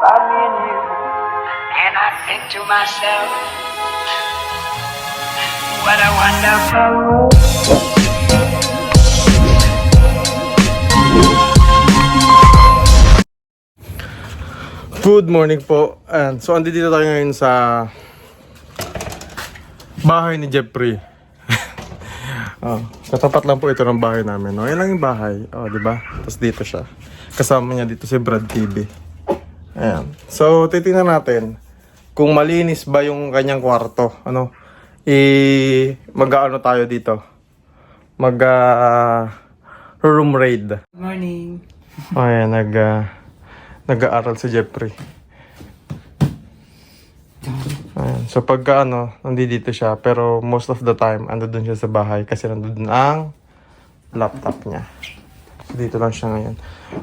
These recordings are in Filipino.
about me and you. And I think to myself, what a wonderful world. Good morning po. And so andito tayo ngayon sa bahay ni Jeffrey. oh, katapat lang po ito ng bahay namin. No? Yan lang yung bahay. Oh, di ba? Tapos dito siya. Kasama niya dito si Brad TV. Ayan. So titingnan natin kung malinis ba yung kanyang kwarto. Ano? I mag-aano tayo dito. Mag ah, room raid. Good morning. Ayan, nag, ah, nag-aaral si Jeffrey. Ayan. So pagka ano, nandito siya, pero most of the time, ando dun siya sa bahay kasi nandun ang laptop niya. So, dito lang siya ngayon.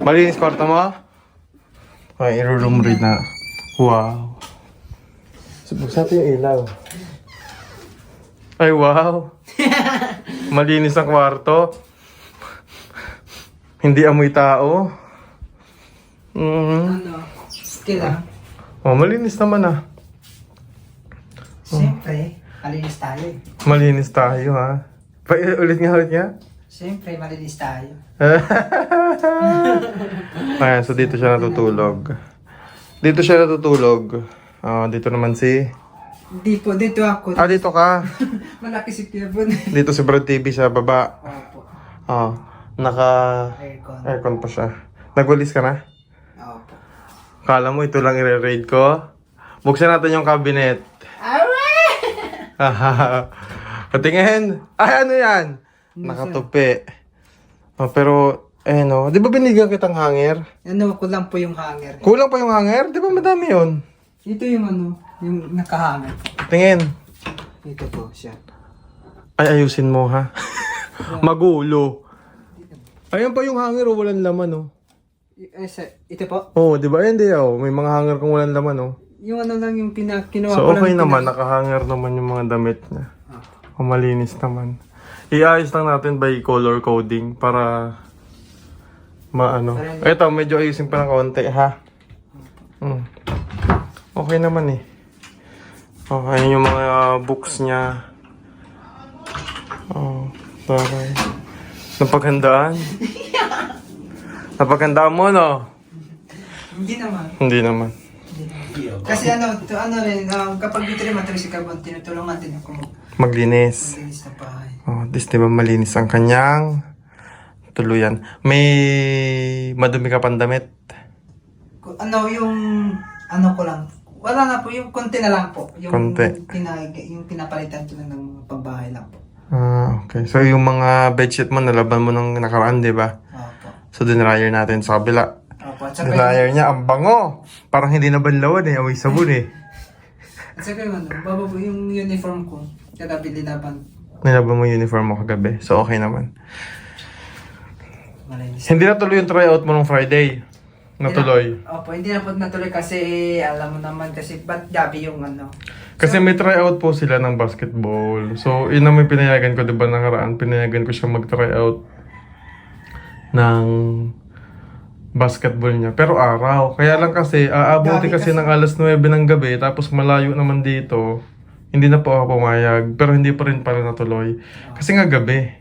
Malinis kwarto mo? Ay, i-room read na. Wow. So, buksan natin yung ilaw. Ay, wow. Malinis ang kwarto. Hindi amoy tao. Mm. Ano? Skill ah. Oh, malinis naman ah. Siyempre, malinis tayo eh. Malinis tayo ha. Pa ulit nga, ulit nga. Siyempre, malinis tayo. Ayan, so dito siya natutulog. Dito siya natutulog. Ah, dito naman si... Hindi po, dito ako. Ah, dito ka. Malaki si Kevin. Dito si Brad TV sa baba. Opo. Ah, naka... Aircon. Aircon pa siya. Nagwalis ka na? Opo. Kala mo ito lang i-raid ko? Buksan natin yung cabinet. Patingin. Ay, ano yan? Nakatupi. Oh, pero, eh no. Di ba binigyan kitang hanger? Ano, kulang po yung hanger. Kulang pa yung hanger? Di ba madami yun? Ito yung ano, yung nakahanger. Tingin. Ito po siya. Ay, ayusin mo ha. Magulo. Ayan pa yung hanger oh, walang laman oh. Y- eh, sa- Ito po. Oh, di ba? Ayan di oh. May mga hanger kung walang laman oh. Yung ano lang yung pina, kinuha So ko lang okay pina- naman, nakahanger naman yung mga damit niya. O malinis naman. Iayos lang natin by color coding para maano. Ito, medyo ayusin pa ng konti ha. Mm. Okay naman eh. Oh, ayun yung mga books niya. Oh, taray. Napaghandaan? Napaghandaan mo, no? Hindi naman. Hindi naman. Kasi ano, to, ano rin, um, kapag dito rin matris si Kabon, tinutulungan din ako Maglinis. maglinis ng bahay. Oh, this di ba malinis ang kanyang tuluyan. May madumi ka pang damit. Ku- Ano yung, ano ko lang, wala na po, yung konti na lang po. Yung, Konti. Pina, yung pinapalitan ko lang ng mga pambahay lang po. Ah, okay. So yung mga bedsheet mo nalaban mo nung nakaraan, di ba? Opo. So dinryer natin sa kabila. Opo. At saka, yung, niya, ang bango. Parang hindi na banlawan eh. Amoy sabon eh. at saka yung ano, baba po yung uniform ko. Kagabi linaban. Nilaban mo yung uniform mo kagabi. So okay naman. Malinis. Hindi natuloy yung tryout mo nung Friday. Natuloy. Hindi na- Opo, hindi na po natuloy kasi alam mo naman kasi ba't gabi yung ano. Kasi may tryout po sila ng basketball. So, yun ang may pinayagan ko, di ba, nakaraan. Pinayagan ko siya mag-tryout ng basketball niya. Pero araw. Kaya lang kasi, aabuti Gabi kasi, kasi. ng alas 9 ng gabi, tapos malayo naman dito. Hindi na po ako pumayag. Pero hindi pa rin pala natuloy. Kasi nga gabi.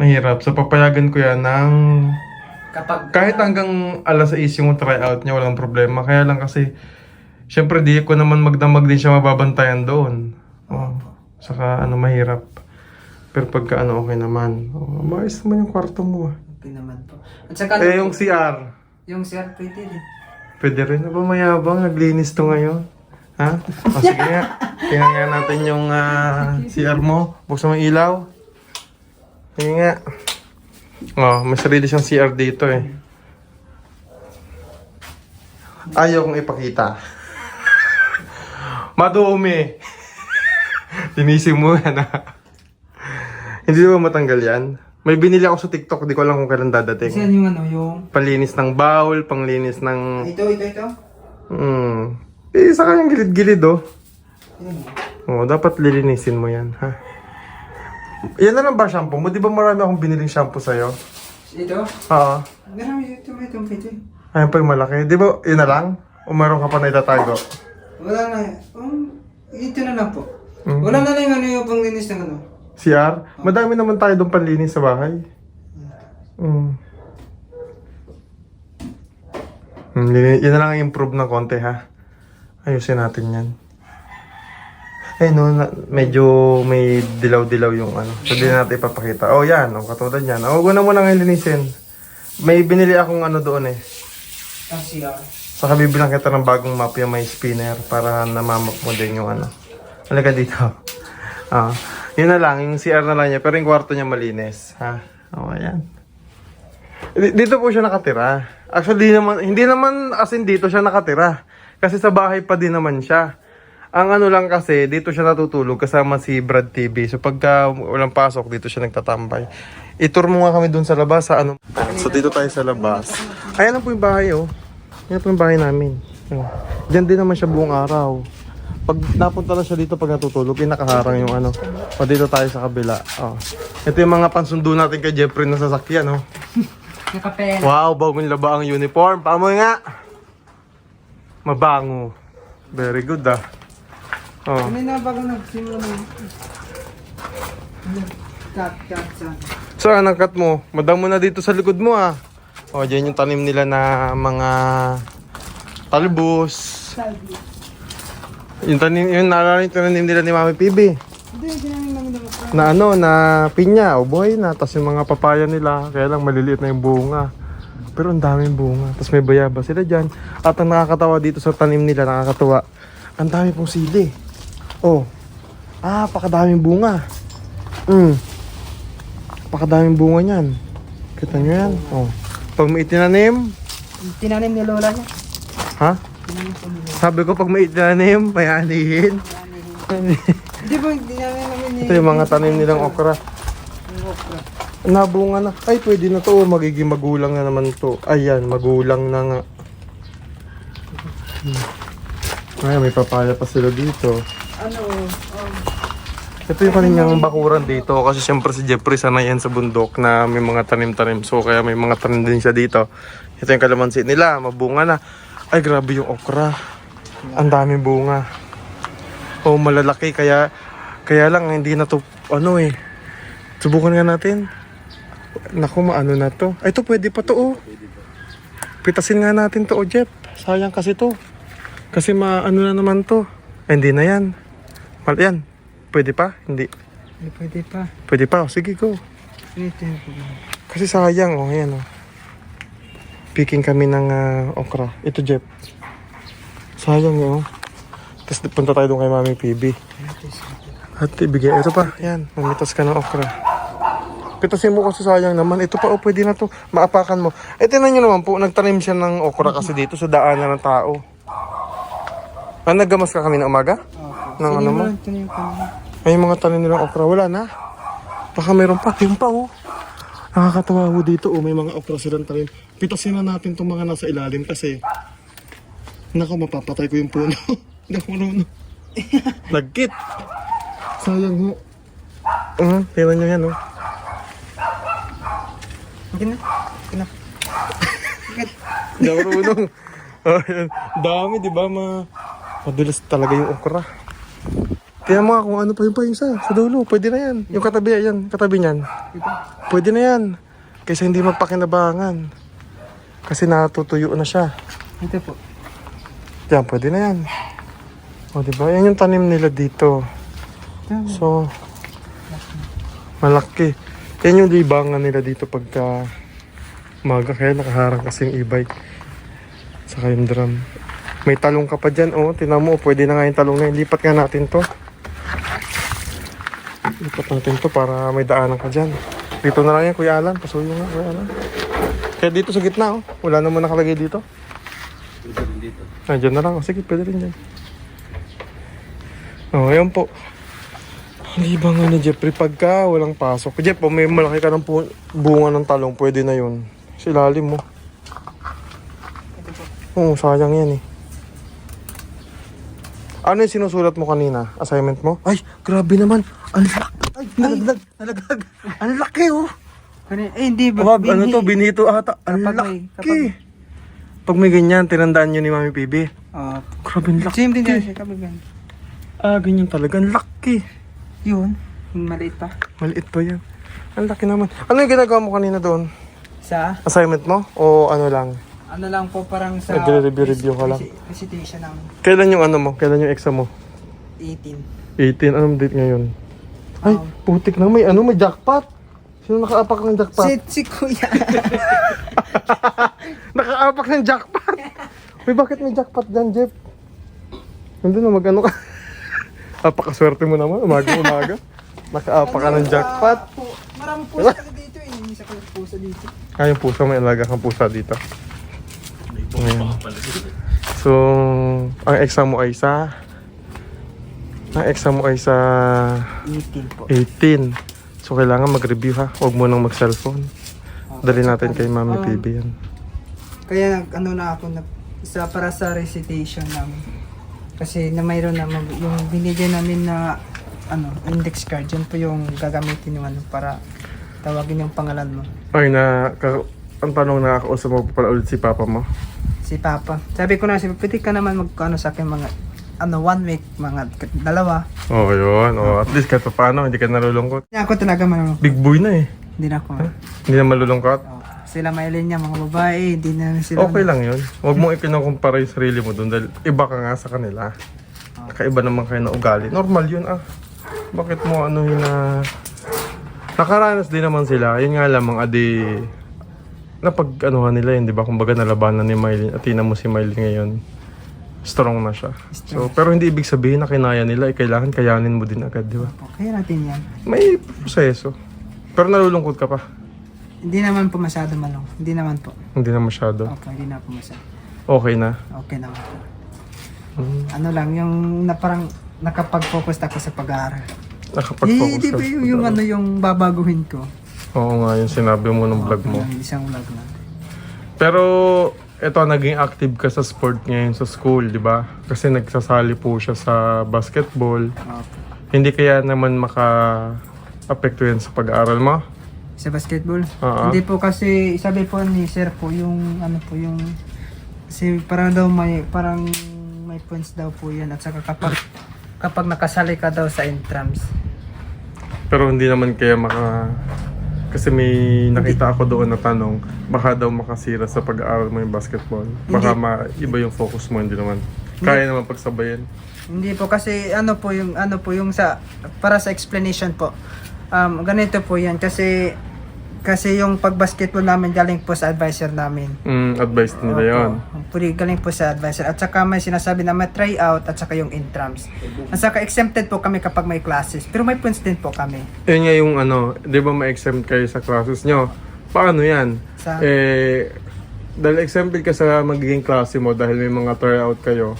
Mahirap. So, papayagan ko yan ng... Kapag Kahit hanggang alas 6 yung tryout niya, walang problema. Kaya lang kasi, syempre di ko naman magdamag din siya mababantayan doon. Oh, saka ano, mahirap. Pero pagka ano, okay naman. Oh, maayos naman yung kwarto mo. ah. Okay naman po. At saka Eh, yung CR. Yung sir pwede din. Pwede rin na ba mayabang? Naglinis to ngayon. Ha? O sige nga. Tingnan natin yung ah, CR mo. Buksan mo ilaw. Sige nga. Oh, may sarili siyang CR dito eh. Ayaw kong ipakita. Madumi. Tinisim mo yan ha. Hindi ba matanggal yan? May binili ako sa TikTok, di ko alam kung kailan dadating. yan yung ano, yung... Panlinis ng bowl, panglinis ng Ito, ito, ito. Hmm. Eh, isa kayong gilid-gilid, oh. Oo, dapat lilinisin mo yan, ha? Yan na lang ba shampoo mo? Di ba marami akong biniling shampoo sa'yo? Ito? Oo. Marami ito, may ito, pwede. Ayan pa yung malaki. Di ba, yun na lang? O meron ka pa na itatago? Wala na. Um, ito na lang po. Mhm. Wala na lang yung ano yung panglinis ng ano. CR? Madami naman tayo doon panlinis sa bahay. Mm. Mm, Yan na lang ang improve ng konti ha. Ayusin natin yan. Eh no, na, medyo may dilaw-dilaw yung ano. So na natin ipapakita. Oh yan, oh, katulad yan. Oh, huwag na muna ngayon linisin. May binili akong ano doon eh. Ang CR. Saka bibilang kita ng bagong map yung may spinner para namamap mo din yung ano. Halika dito. Ah, yun na lang, yung CR na lang niya, pero yung kwarto niya malinis. Ha? O, ayan. Di- Dito po siya nakatira. Actually, di naman, hindi naman as in dito siya nakatira. Kasi sa bahay pa din naman siya. Ang ano lang kasi, dito siya natutulog kasama si Brad TV. So pagka walang pasok, dito siya nagtatambay. I-tour mo nga kami dun sa labas sa ano. So dito tayo sa labas. Ayan na po yung bahay oh. Yan po yung bahay namin. Oh. Diyan din naman siya buong araw. Pag napunta lang siya dito pag natutulog, pinakaharang yung ano. O dito tayo sa kabila. Oh. Ito yung mga pansundo natin kay Jeffrey na sasakyan, oh. Nakapel. Wow, bagong laba ang uniform. Pamoy nga. Mabango. Very good, ah. Oh. Ano na bago nagsimula mo? Cut, cut, cut. So, anong cut mo? Madang mo na dito sa likod mo, ah. O, dyan yung tanim nila na mga talbos. Salvi. Yung tanim, yung naalala yung tanim nila ni Mami PB. Hindi, namin. Na ano, na pinya, o buhay na. Tapos yung mga papaya nila, kaya lang maliliit na yung bunga. Pero ang daming bunga. Tapos may bayaba sila dyan. At ang nakakatawa dito sa tanim nila, nakakatawa. Ang dami pong sili. Oh. Ah, pakadaming bunga. Mm. Pakadaming bunga niyan. Kita nyo yan? Oh. Pag may itinanim, Tinanim ni Lola niya. ha? Tinanim ni Lola. Sabi ko pag may itinanim, may anihin. Hindi po, tinanim namin ni... Ito yung mga tanim nilang okra. Yung okra. Nabunga na. Ay, pwede na to. Magiging magulang na naman to. Ayan, magulang na nga. Ay, may papaya pa sila dito. Ano, um, Ito yung kaninyang bakuran dito. Kasi siyempre si Jeffrey sanay yan sa bundok na may mga tanim-tanim. So, kaya may mga tanim din siya dito. Ito yung kalamansi nila. Mabunga na. Ay, grabe yung okra. Ang daming bunga. Oh, malalaki. Kaya, kaya lang hindi na to, ano eh. Subukan nga natin. Naku, maano na to. Ay, ito pwede pa to, oh. Pitasin nga natin to, oh, Jeff. Sayang kasi to. Kasi maano na naman to. Ay, hindi na yan. Mal yan. Pwede pa? Hindi. hindi pwede pa. Pwede pa. O, sige, go. Problema. Kasi sayang, oh. Ayan, oh. Picking kami ng ah, okra. Ito, Jeff. Sayang, eh, oh. Tapos punta tayo doon kay Mami PB. At ibigay. Ito pa. Yan. Mamitas ka ng okra. Pitasin mo kasi sayang naman. Ito pa, oh, pwede na to. Maapakan mo. Eh, tinan nyo naman po, nagtanim siya ng okra kasi dito sa daanan ng tao. Ah, naggamas ka kami na umaga? Ng ano mo? May mga tanim nilang okra. Wala na. Baka meron pa. Yung pa, oh. Nakakatawa ho dito, oh. May mga okra silang tanim. Pitasin na natin itong mga nasa ilalim kasi... Nako, mapapatay ko yung puno. Hindi ako marunong. Nagkit. Sayang ho. Uh, tingnan nyo yan, oh. Okay na? Okay na. Hindi ako. Oh. Dami, di ba? Ma Madulas talaga yung okra. Mo nga kung ano pa yung pa yung isa. Sa dulo, pwede na yan. Yung katabi, yan. Katabi niyan. Pwede na yan. Kaysa hindi magpakinabangan. Kasi natutuyo na siya. Ito po. Yan, pwede na yan. O, di ba? Yan yung tanim nila dito. Ito. So, malaki. Yan yung libangan nila dito pagka maga. Kaya nakaharang kasi yung e-bike. Saka yung drum. May talong ka pa dyan. Oh, tinan mo. Pwede na nga yung talong na yun. Lipat nga natin to. Lipat natin to para may daanan ka dyan. Dito na lang yan, Kuya Alan. Pasuyo nga, Kuya Alan. Kaya dito sa gitna, oh. Wala naman nakalagay dito. Ah, dyan na lang. Oh, sige, pwede rin dyan. Oh, ayan po. Ang libang ni Jeffrey pagka walang pasok. Jeff, oh, may malaki ka ng bunga ng talong, pwede na yun. Sa ilalim mo. Oo, sayang yan eh. Ano yung sinusulat mo kanina? Assignment mo? Ay, grabe naman. Ang laki. Ay, nalaglag. Nalaglag. Ang laki oh. Kanina, eh, hindi ba? Wag, ano to, binito ata. Ang Kapag may- laki. Pag may ganyan, tinandaan nyo ni Mami PB. Ah, Grabe, ang laki. same din yan siya, kabigan. Ah, ganyan talaga. Ang laki. Yun, maliit pa. Maliit pa yan. Ang laki naman. Ano yung ginagawa mo kanina doon? Sa, Assignment mo? O ano lang? ano lang po, parang sa... Nagre-review-review ka lang. reci- Recitation namin. Kailan yung ano mo? Kailan yung exam mo? 18. 18. Anong date ngayon? Ay, Um, putik na. May ano, may jackpot. Sino nakaapak ng jackpot? Si, si Kuya. Nakaapak ng jackpot. Uy, bakit may jackpot dyan, Jeff? Nandun na, mag-ano ka. Apakaswerte mo naman, umaga-umaga. Nakaapak ka ng jackpot. Ah, po, maraming pusa kasi dito eh. Hindi sa pusa dito. Ah, yung pusa, may alaga kang pusa dito. Ayan. So, ang exam mo ay sa... Ang exam mo ay sa 18 po. 18. So, kailangan mag-review ha. Huwag mo nang mag-cellphone. Dali natin kay Mami Um, PB yan. Kaya nag, ano na ako, nag, isa para sa recitation namin. Kasi na mayroon na mag, yung binigay namin na ano, index card, yun po yung gagamitin yung ano para tawagin yung pangalan mo. Ay, na... Ka, ang tanong nakakausap mo pa pala ulit si Papa mo. Si Papa. Sabi ko na, si pwede ka naman mag ano sa akin mga ano one week, mga dalawa. Oo, oh, yun. Oh, at least kahit pa paano, hindi ka nalulungkot. Hindi ako talaga man Big boy na eh. Hindi na ako. Hindi na malulungkot. Oh, sila mailin niya, mga babae, hindi na sila. Okay lang yun. Huwag mong ikinukumpara yung sarili mo doon dahil iba ka nga sa kanila. Kakaiba naman kayo na ugali. Normal yun ah. Bakit mo ano yun na... Nakaranas din naman sila. Yun nga lamang adi... Napag anuhan nila yun, di ba? Kumbaga nalabanan ni Miley. At tina mo si Miley ngayon. Strong na siya. So, pero hindi ibig sabihin na kinaya nila. Eh, kailangan kayanin mo din agad, di ba? Oh, kaya natin yan. May proseso. Pero nalulungkot ka pa. Hindi naman po masyado malong. Hindi naman po. Hindi na masyado. Okay, hindi na po masyado. Okay na. Okay naman po. Hmm. Ano lang, yung na parang nakapag-focus ako sa pag-aaral. Nakapag-focus Hindi ka ba yung, yung ano yung babaguhin ko? Oo nga, yung sinabi mo ng vlog mo. Yung isang vlog lang. Pero, eto, naging active ka sa sport ngayon sa school, di ba? Kasi nagsasali po siya sa basketball. Opo. Hindi kaya naman maka-apekto yan sa pag-aaral mo? Sa basketball? Oo. Hindi po kasi, sabi po ni sir po, yung ano po, yung kasi parang daw may, parang may points daw po yan at saka kapag kapag nakasali ka daw sa entrance. Pero hindi naman kaya maka... Kasi may nakita ako doon na tanong, baka daw makasira sa pag-aaral mo yung basketball. Baka ma iba yung focus mo, hindi naman. Kaya naman pagsabayan. Hindi po kasi ano po yung ano po yung sa para sa explanation po. Um, ganito po yan kasi kasi yung pag-basketball namin galing po sa advisor namin. Mm, advice nila yon. Opo. Puri, galing po sa advisor. At saka may sinasabi na may tryout at saka yung intrams. At saka exempted po kami kapag may classes. Pero may points din po kami. Yun nga yung ano, di ba ma-exempt kayo sa classes nyo? Paano yan? Sa- Eh, dahil exempted ka sa magiging klase mo dahil may mga tryout kayo,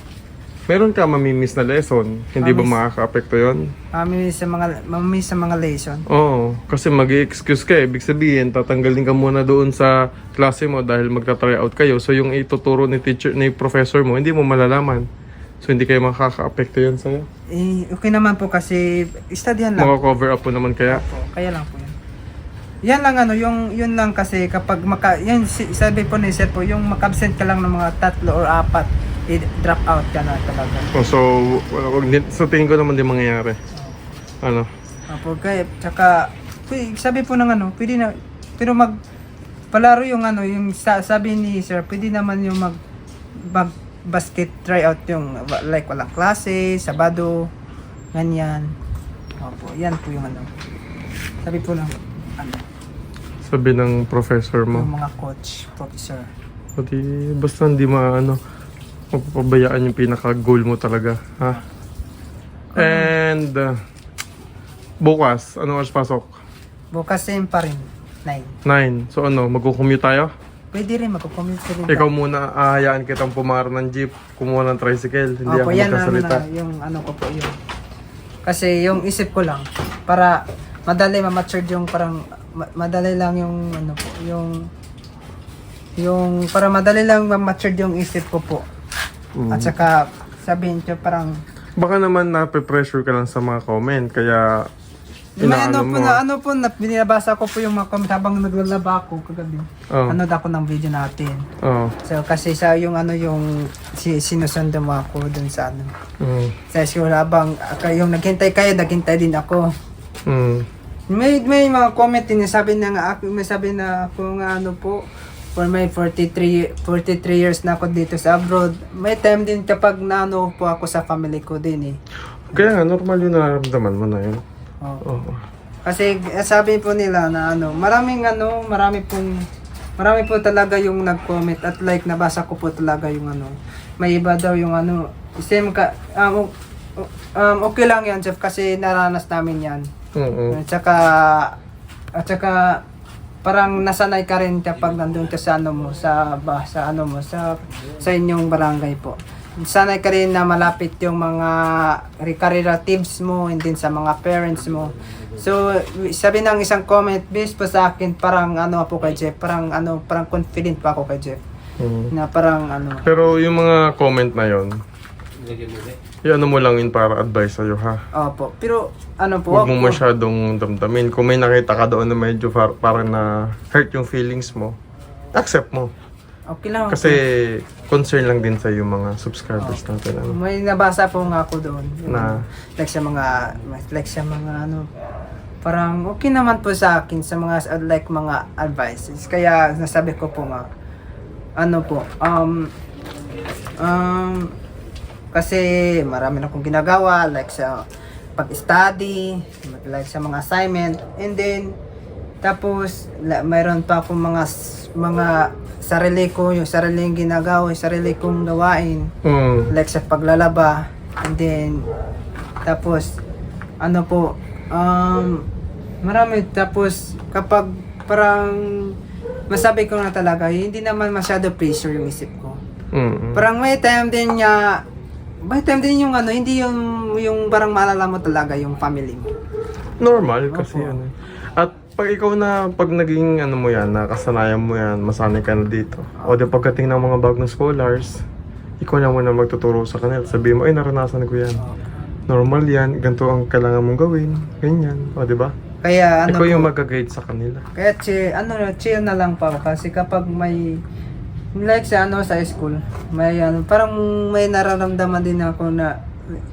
meron ka mamimiss na lesson. Hindi ba Mamiss. makaka-apekto yun? Kami sa mga mami sa mga lesson. Oo, kasi mag excuse ka eh. Ibig sabihin, tatanggalin ka muna doon sa klase mo dahil magta-tryout kayo. So yung ituturo ni teacher, ni professor mo, hindi mo malalaman. So hindi kayo makaka-apekto yun sa'yo. Eh, okay naman po kasi studyhan lang. Maka-cover up po naman kaya. po. Kaya lang po yan. Yan lang ano, yung yun lang kasi kapag maka yan si- sabi po ni sir po, yung makabsent ka lang ng mga tatlo or apat, i-drop out ka na talaga. Oh, so, wala, wag, din- so tingin ko naman di mangyayari. Ano? Apo, kaya tsaka sabi po ng ano, pwede na pero mag palaro yung ano, yung sa, sabi ni sir, pwede naman yung mag, mag basket tryout yung like walang klase, sabado, ganyan. Opo, yan po yung ano. Sabi po ng ano, Sabi ng professor mo. yung mga coach, professor. Pati basta hindi maano mapapabayaan yung pinaka-goal mo talaga, ha? And uh, bukas, ano oras pasok? Bukas same pa rin. 9. 9. So ano, magko-commute tayo? Pwede rin, magko-commute rin. Ikaw muna, ahayaan kitang pumara ng jeep, kumuha ng tricycle, hindi Opo, ako yan ano magkasalita. na, yung ano ko po yun. Kasi yung isip ko lang, para madali ma-mature yung parang, ma- madali lang yung ano po, yung, yung, para madali lang ma-mature yung isip ko po. Mm. At saka, sabihin ko parang, Baka naman na-pressure ka lang sa mga comment, kaya May Inaano ano po na, ano po, na, binabasa ko po yung mga comment habang naglalaba ako kagabi. Oh. Ano ako ng video natin. Oh. So, kasi sa yung ano yung si, sinusundo mo ako dun sa ano. Mm. Sa school habang yung naghintay kayo, naghintay din ako. Mm. May may mga comment din sabi na nga ako, may sabi na ako nga ano po for my 43 43 years na ako dito sa abroad. May time din kapag naano po ako sa family ko din eh. Kaya nga, normal yung nararamdaman mo na yun. Oo. Oo. Kasi eh, sabi po nila na ano, maraming ano, marami pong marami po talaga yung nag-comment at like nabasa ko po talaga yung ano. May iba daw yung ano, same ka um, um, okay lang yan Jeff kasi naranas namin yan. Oo. At saka at saka parang nasanay ka rin kapag nandun ka sa ano mo sa ba, sa ano mo sa sa inyong barangay po. Sanay ka rin na malapit yung mga relatives mo and din sa mga parents mo. So, sabi ng isang comment based po sa akin, parang ano po kay Jeff, parang ano, parang confident pa ako kay Jeff. Mm. Na parang ano, Pero yung mga comment na yon, yung ano mo lang yun para advice sa'yo ha. opo. Pero ano po, Huwag mo ako- masyadong damdamin. Kung may nakita ka doon na medyo par- parang na hurt yung feelings mo, accept mo. okay lang. Kasi concern lang din sa yung mga subscribers natin. Ano? May nabasa po nga ako doon. Yung Na? Like sa mga, like sa mga ano, parang okay naman po sa akin sa mga like mga advices. Kaya nasabi ko po nga, ano po, um, um, kasi marami na akong ginagawa, like sa pag-study, like sa mga assignment, and then, tapos, mayroon pa akong mga, mga sarili ko, yung sariling ginagawa, yung sarili kong gawain. Mm. like sa paglalaba. And then tapos ano po um marami. Tapos kapag parang masabi ko na talaga hindi naman masyado pressure yung isip ko. Mm. parang may time din niya may time din yung ano hindi yung yung parang maalala mo talaga yung family mo Normal kasi Opo. ano. At pag ikaw na, pag naging ano mo yan, nakasanayan mo yan, masanay ka na dito. O di pagdating ng mga bagong scholars, ikaw na muna magtuturo sa kanila. Sabihin mo, ay naranasan ko yan. Normal yan, ganito ang kailangan mong gawin. Ganyan. O di ba? kaya ano ikaw yung po, mag-guide sa kanila. Kaya chi, ano, chill na lang pa kasi kapag may like sa ano sa school, may ano, parang may nararamdaman din ako na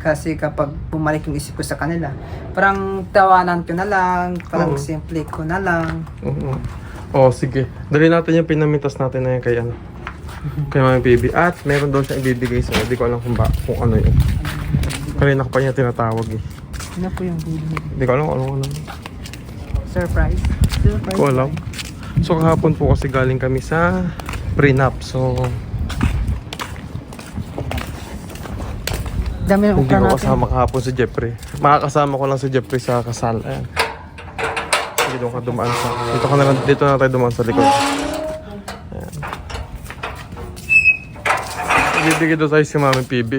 kasi kapag bumalik yung isip ko sa kanila, parang tawanan ko na lang, parang Oo. simple ko na lang. Oo. O, sige. Dali natin yung pinamitas natin na yan kay ano. Kay Mami PB. At meron daw siyang ibibigay sa'yo. Hindi ko alam kung, ba, kung ano yun. Kanina ko pa niya tinatawag eh. Ano po yung video? Hindi ko alam kung ano ano. Surprise? Surprise? Ko alam. So kahapon po kasi galing kami sa prenup. So Dami ng hindi ukra ko natin. kasama kahapon si Jeffrey. Makakasama ko lang si Jeffrey sa kasal. Ayan. Sige doon ka dumaan sa... Dito ka na lang, dito na tayo dumaan sa likod. Ayan. Ibibigay doon sa'yo si Mami PB.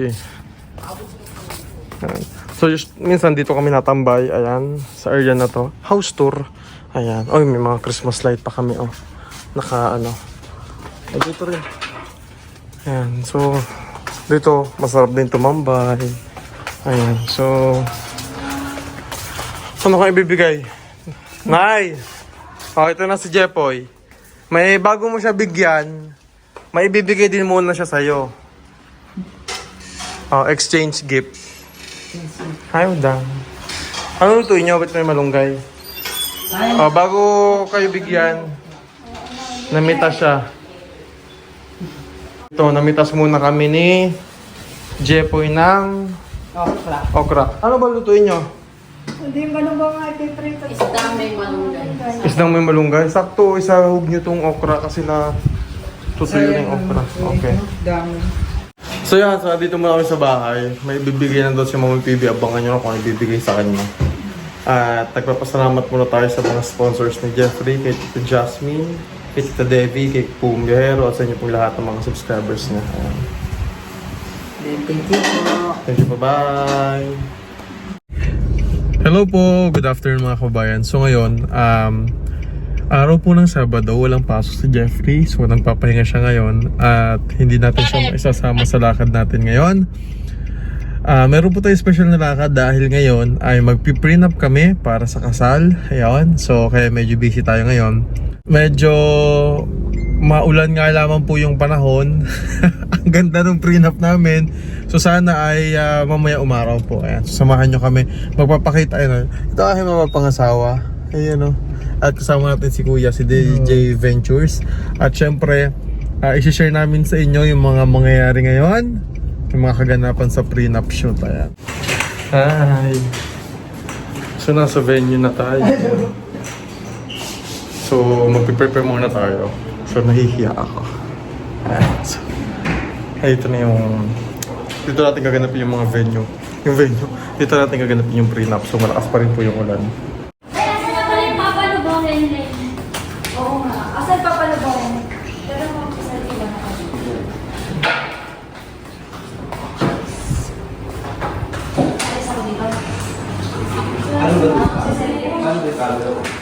Ayan. So just, minsan dito kami natambay. Ayan. Sa area na to. House tour. Ayan. Oy, may mga Christmas light pa kami. Oh. Naka ano. Ay, dito rin. Ayan. So, dito, masarap din tumambay. Ayan. So, ano ka ibibigay? Nay! Oh, ito na si Jepoy. May bago mo siya bigyan, may ibibigay din muna siya sa'yo. Oh, exchange gift. Ayaw dang. Ano lutuin niyo? Ba't may malunggay? Oh, bago kayo bigyan, namita siya. Ito, namitas muna kami ni Jepoy ng Okra. okra. Ano ba lutuin nyo? Hindi yung ganun ba nga ipiprito? Isda may malunggay. Isdang may malunggay. Sakto, isahog nyo tong okra kasi na tutuyo na yung okra. Okay. Dami. So yan, so dito muna kami sa bahay. May bibigay na doon si Mami PB. Abangan nyo na kung ano ibibigay sa kanya. At nagpapasalamat muna tayo sa mga sponsors ni Jeffrey, kay Tito Jasmine, Tita Debbie, kay Pum Guerrero, at sa inyo pong lahat ng mga subscribers niya. Ayan. Thank you po. Thank you, bye-bye! Hello po, good afternoon mga kabayan. So ngayon, um, araw po ng Sabado, walang pasok si Jeffrey. So nagpapahinga siya ngayon at hindi natin siya isasama sa lakad natin ngayon. Ah, meron po tayo special na lakad dahil ngayon ay magpi-prenup kami para sa kasal. Ayun. So kaya medyo busy tayo ngayon. Medyo maulan nga lamang po yung panahon. Ang ganda ng prenup namin. So sana ay ah, mamaya umaraw po. Ayan. So samahan nyo kami. Magpapakita. Ayun. oh. Ito ay mga pangasawa. Ayan o. At kasama natin si Kuya, si DJ Ventures. At syempre, uh, isi-share namin sa inyo yung mga mangyayari ngayon. Yung mga kaganapan sa prenup shoot. Ayan. Hi! So nasa venue na tayo. So magpiprepare muna tayo. So nahihiya ako. Ayan. So, ay, ito na yung... Dito natin gaganapin yung mga venue. Yung venue. Dito natin gaganapin yung prenup. So malakas pa rin po yung ulan. Ano ba? Ano ba?